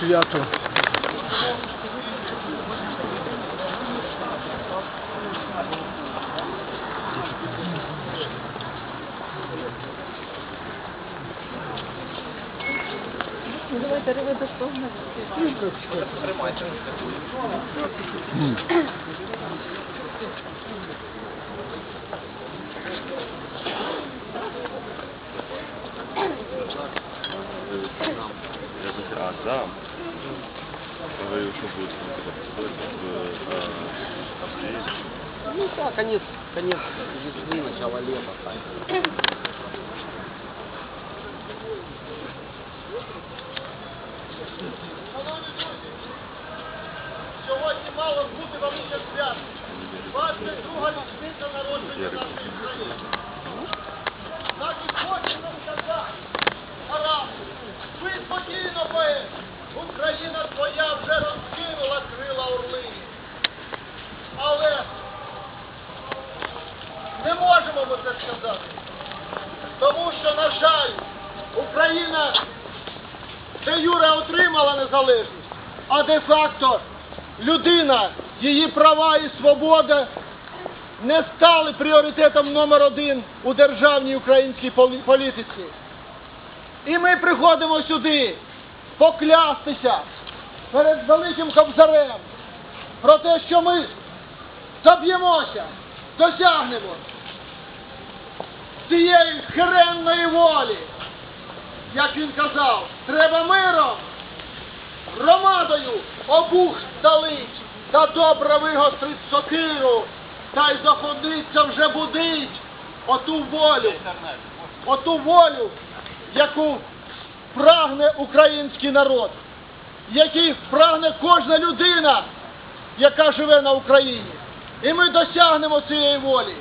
Свято. Давайте реведу повністю. Я бы а, да. Говорил, что будет в апреле. Ну да, конец, конец весны, начало лета. так. Тому що, на жаль, Україна де Юра отримала незалежність, а де-факто людина, її права і свобода не стали пріоритетом номер один у державній українській політиці. І ми приходимо сюди поклястися перед великим кобзарем про те, що ми заб'ємося, досягнемо цієї херенної волі як він казав, треба миром, громадою обух сталить, та добре вигострить сокиру, та й заходиться вже будить оту волю, оту волю, яку прагне український народ, який прагне кожна людина, яка живе на Україні. І ми досягнемо цієї волі.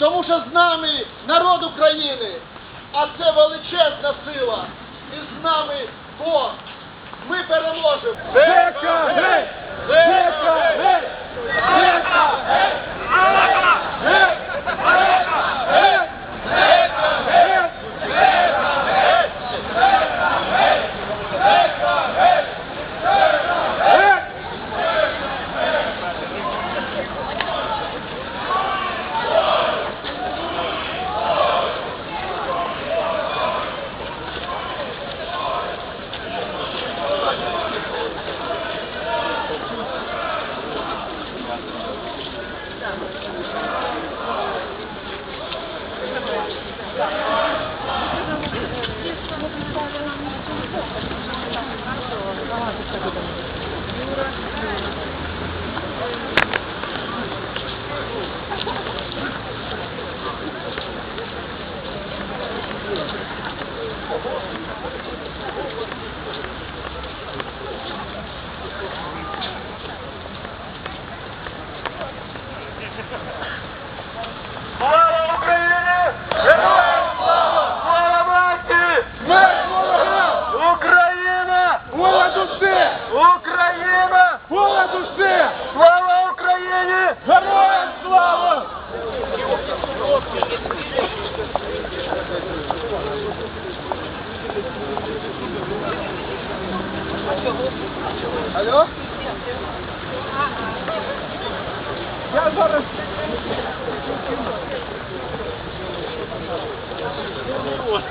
Тому що з нами народ України, а це величезна сила. І з нами Бог. Ми переможемо. Зека, гей! Зека, Thank you. What?